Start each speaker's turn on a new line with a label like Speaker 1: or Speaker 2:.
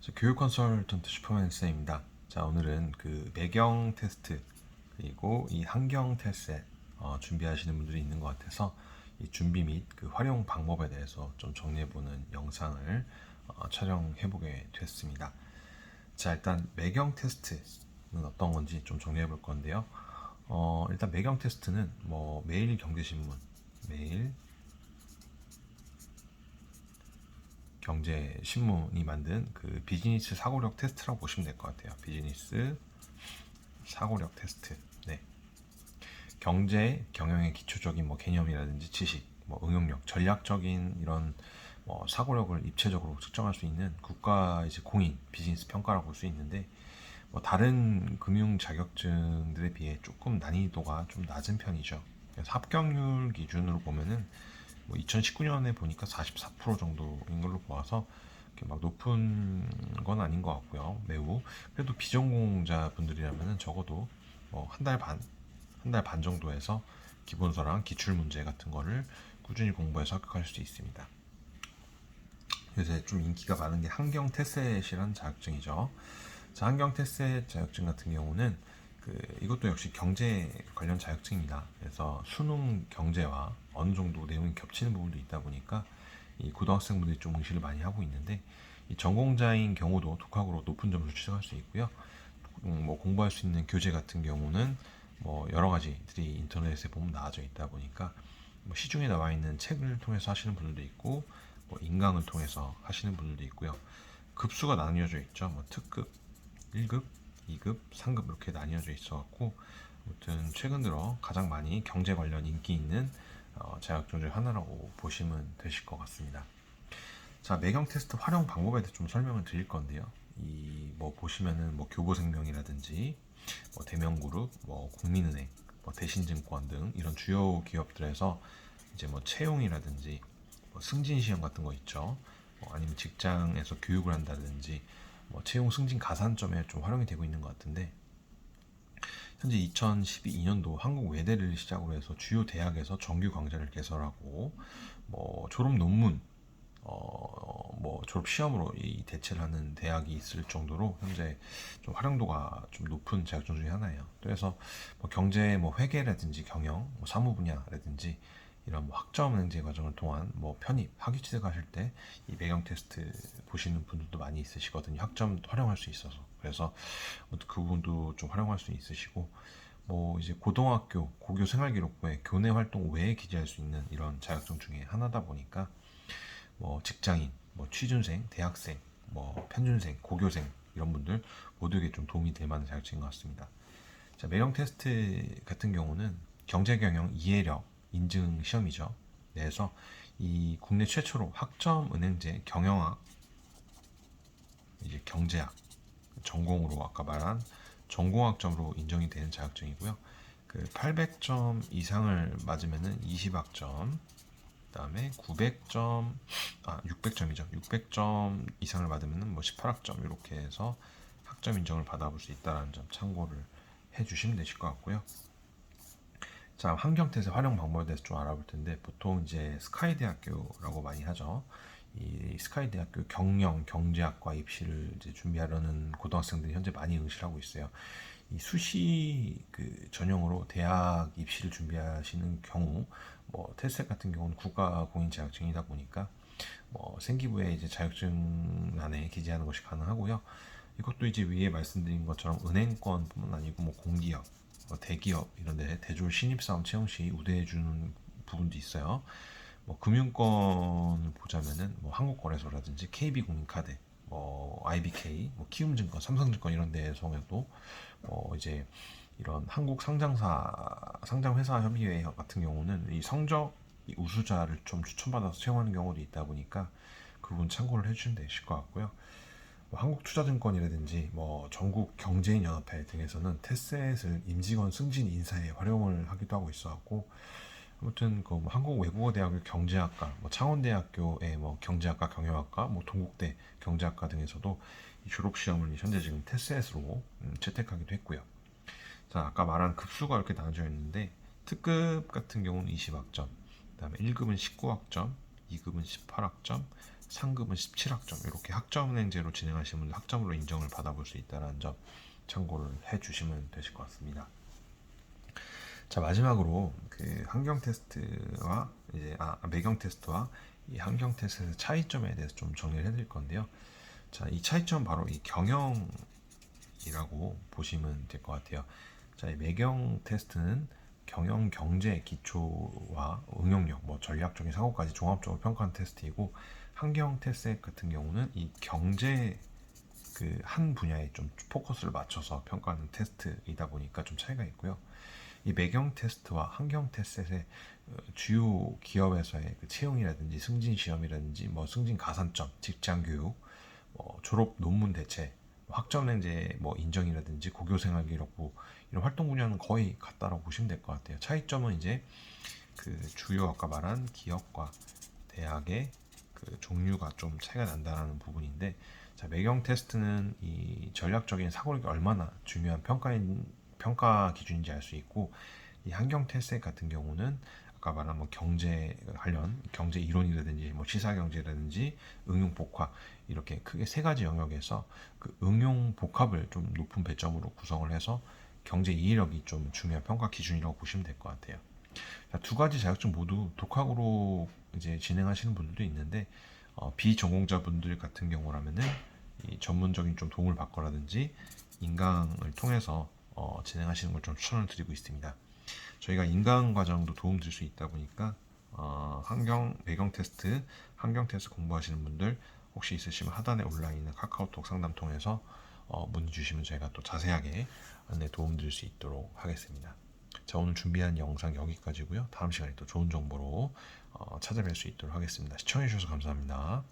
Speaker 1: 자, 교육 컨설턴트 슈퍼맨 쌤입니다. 자, 오늘은 그 매경 테스트 그리고 이 환경 테스트 어, 준비하시는 분들이 있는 것 같아서 이 준비 및 그 활용 방법에 대해서 좀 정리해보는 영상을 어, 촬영해보게 됐습니다. 자, 일단 매경 테스트는 어떤 건지 좀 정리해볼 건데요. 어, 일단 매경 테스트는 뭐 매일 경제신문, 매일 경제 신문이 만든 그 비즈니스 사고력 테스트라고 보시면 될 것 같아요. 비즈니스 사고력 테스트. 네. 경제 경영의 기초적인 뭐 개념이라든지 지식, 뭐 응용력, 전략적인 이런 뭐 사고력을 입체적으로 측정할 수 있는 국가 이제 공인 비즈니스 평가라고 볼 수 있는데 뭐 다른 금융 자격증들에 비해 조금 난이도가 좀 낮은 편이죠. 합격률 기준으로 보면은 뭐 2019년에 보니까 44% 정도인 걸로 보아서 막 높은 건 아닌 것 같고요. 매우 그래도 비전공자 분들이라면 적어도 뭐 한달 반, 한 달 반 정도에서 기본서랑 기출 문제 같은 거를 꾸준히 공부해서 합격할 수 있습니다. 요새 좀 인기가 많은 게 환경 테셋이라는 자격증이죠. 자, 환경 테셋 자격증 같은 경우는 그 이것도 역시 경제 관련 자격증입니다. 그래서 수능 경제와 어느 정도 내용이 겹치는 부분도 있다 보니까 이 고등학생분들이 좀 응시를 많이 하고 있는데 이 전공자인 경우도 독학으로 높은 점수를 취득할 수 있고요. 음, 뭐 공부할 수 있는 교재 같은 경우는 뭐 여러 가지들이 인터넷에 보면 나와져 있다 보니까 뭐 시중에 나와 있는 책을 통해서 하시는 분들도 있고 뭐 인강을 통해서 하시는 분들도 있고요. 급수가 나뉘어져 있죠. 뭐 특급, 1급, 2급, 3급 이렇게 나뉘어져 있어갖고 아무튼 최근 들어 가장 많이 경제 관련 인기 있는 어, 자격증 중 하나라고 보시면 되실 것 같습니다. 자 매경 테스트 활용 방법에 대해 좀 설명을 드릴 건데요. 이 뭐 보시면은 뭐 교보생명이라든지 뭐 대명그룹, 뭐 국민은행, 뭐 대신증권 등 이런 주요 기업들에서 이제 뭐 채용이라든지 뭐 승진 시험 같은 거 있죠. 뭐 아니면 직장에서 교육을 한다든지 뭐 채용 승진 가산점에 좀 활용이 되고 있는 것 같은데 현재 2012년도 한국 외대를 시작으로 해서 주요 대학에서 정규 강좌를 개설하고 뭐 졸업 논문 어, 뭐 졸업 시험으로 이 대체를 하는 대학이 있을 정도로 현재 좀 활용도가 좀 높은 자격증 중에 하나예요. 그래서 뭐 경제 뭐 회계라든지 경영, 뭐 사무 분야라든지 이런 뭐 학점 은행제 과정을 통한 뭐 편입, 학위 취득하실 때이 매경 테스트 보시는 분들도 많이 있으시거든요. 학점 활용할 수 있어서 그래서 그 부분도 좀 활용할 수 있으시고 뭐 이제 고등학교 고교 생활기록부에 교내 활동 외에 기재할 수 있는 이런 자격증 중에 하나다 보니까 뭐 직장인, 뭐 취준생, 대학생, 뭐 편준생, 고교생 이런 분들 모두에게 좀 도움이 될 만한 자격증인 것 같습니다. 자, 매경 테스트 같은 경우는 경제경영 이해력 인증 시험이죠. 그래서 이 국내 최초로 학점 은행제 경영학 이제 경제학 전공으로 아까 말한 전공학점으로 인정이 되는 자격증이고요. 그 800점 이상을 맞으면은 20학점, 그다음에 900점, 아 600점이죠. 600점 이상을 받으면은 뭐 18학점 이렇게 해서 학점 인정을 받아볼 수 있다라는 점 참고를 해주시면 되실 것 같고요. 자, 환경테스트 활용 방법에 대해서 좀 알아볼 텐데 보통 이제 스카이 대학교라고 많이 하죠. 이 스카이 대학교 경영 경제학과 입시를 이제 준비하려는 고등학생들이 현재 많이 응시를 하고 있어요. 이 수시 그 전형으로 대학 입시를 준비하시는 경우 뭐 테스트 같은 경우는 국가 공인 자격증이다 보니까 뭐 생기부에 이제 자격증란에 기재하는 것이 가능하고요. 이것도 이제 위에 말씀드린 것처럼 은행권뿐만 아니고 뭐 공기업 뭐 대기업 이런 데 대졸 신입사원 채용 시 우대해 주는 부분도 있어요. 뭐 금융권을 보자면은 뭐 한국거래소라든지 KB국민카드, 뭐 IBK, 뭐 키움증권, 삼성증권 이런 데에서도 뭐 이제 이런 한국 상장사 상장회사 협의회 같은 경우는 이 성적 이 우수자를 좀 추천받아서 채용하는 경우도 있다 보니까 그 부분 참고를 해주시면 되실 것 같고요. 뭐 한국투자증권이라든지 뭐 전국 경제인 연합회 등에서는 테셋을 임직원 승진 인사에 활용을 하기도 하고 있어갖고 아무튼 그 뭐 한국 외국어 대학교 경제학과, 뭐 창원대학교의 뭐 경제학과 경영학과, 뭐 동국대 경제학과 등에서도 이 졸업 시험을 현재 지금 테셋으로 음, 채택하기도 했고요. 자 아까 말한 급수가 이렇게 나눠져 있는데 특급 같은 경우는 20학점, 그다음에 1급은 19학점, 2급은 18학점, 상급은 17학점 이렇게 학점은행제로 진행하시는 분들 학점으로 인정을 받아볼 수 있다는 점 참고를 해주시면 되실 것 같습니다. 자 마지막으로 그 환경 테스트와 이제 아 매경 테스트와 이 환경 테스트의 차이점에 대해서 좀 정리를 해드릴 건데요. 자 이 차이점 바로 이 경영이라고 보시면 될 것 같아요. 자, 이 매경 테스트는 경영 경제 기초와 응용력, 뭐 전략적인 사고까지 종합적으로 평가하는 테스트이고 테스트 같은 경우는 이 경제 그 한 분야에 좀 포커스를 맞춰서 평가하는 테스트이다 보니까 좀 차이가 있고요. 이 매경 테스트와 환경 테스트의 어, 주요 기업에서의 그 채용이라든지 승진 시험이라든지 뭐 승진 가산점, 직장 교육, 뭐 졸업 논문 대체, 학점행제 뭐 인정이라든지 고교생활 기록부 이런 활동 분야는 거의 같다라고 보시면 될 것 같아요. 차이점은 이제 그 주요 아까 말한 기업과 대학의 그 종류가 좀 차이가 난다라는 부분인데 자 매경 테스트는 이 전략적인 사고력이 얼마나 중요한 평가인 평가 기준인지 알 수 있고 이 환경 테스트 같은 경우는 아까 말한 뭐 경제 관련 경제 이론이라든지 뭐 시사 경제라든지 응용 복합 이렇게 크게 세 가지 영역에서 그 응용 복합을 좀 높은 배점으로 구성을 해서 경제 이해력이 좀 중요한 평가 기준이라고 보시면 될 것 같아요. 자, 두 가지 자격증 모두 독학으로 이제 진행하시는 분들도 있는데 어, 비전공자분들 같은 경우라면은 이 전문적인 좀 도움을 받거라든지 인강을 통해서 어, 진행하시는 걸 좀 추천을 드리고 있습니다. 저희가 인강 과정도 도움 줄 수 있다 보니까 어, 환경 배경 테스트, 환경 테스트 공부하시는 분들 혹시 있으시면 하단에 올라 있는 카카오톡 상담 통해서 어, 문의 주시면 저희가 또 자세하게 안내 도움 드릴 수 있도록 하겠습니다. 자 오늘 준비한 영상 여기까지고요. 다음 시간에 또 좋은 정보로 어, 찾아뵐 수 있도록 하겠습니다. 시청해 주셔서 감사합니다.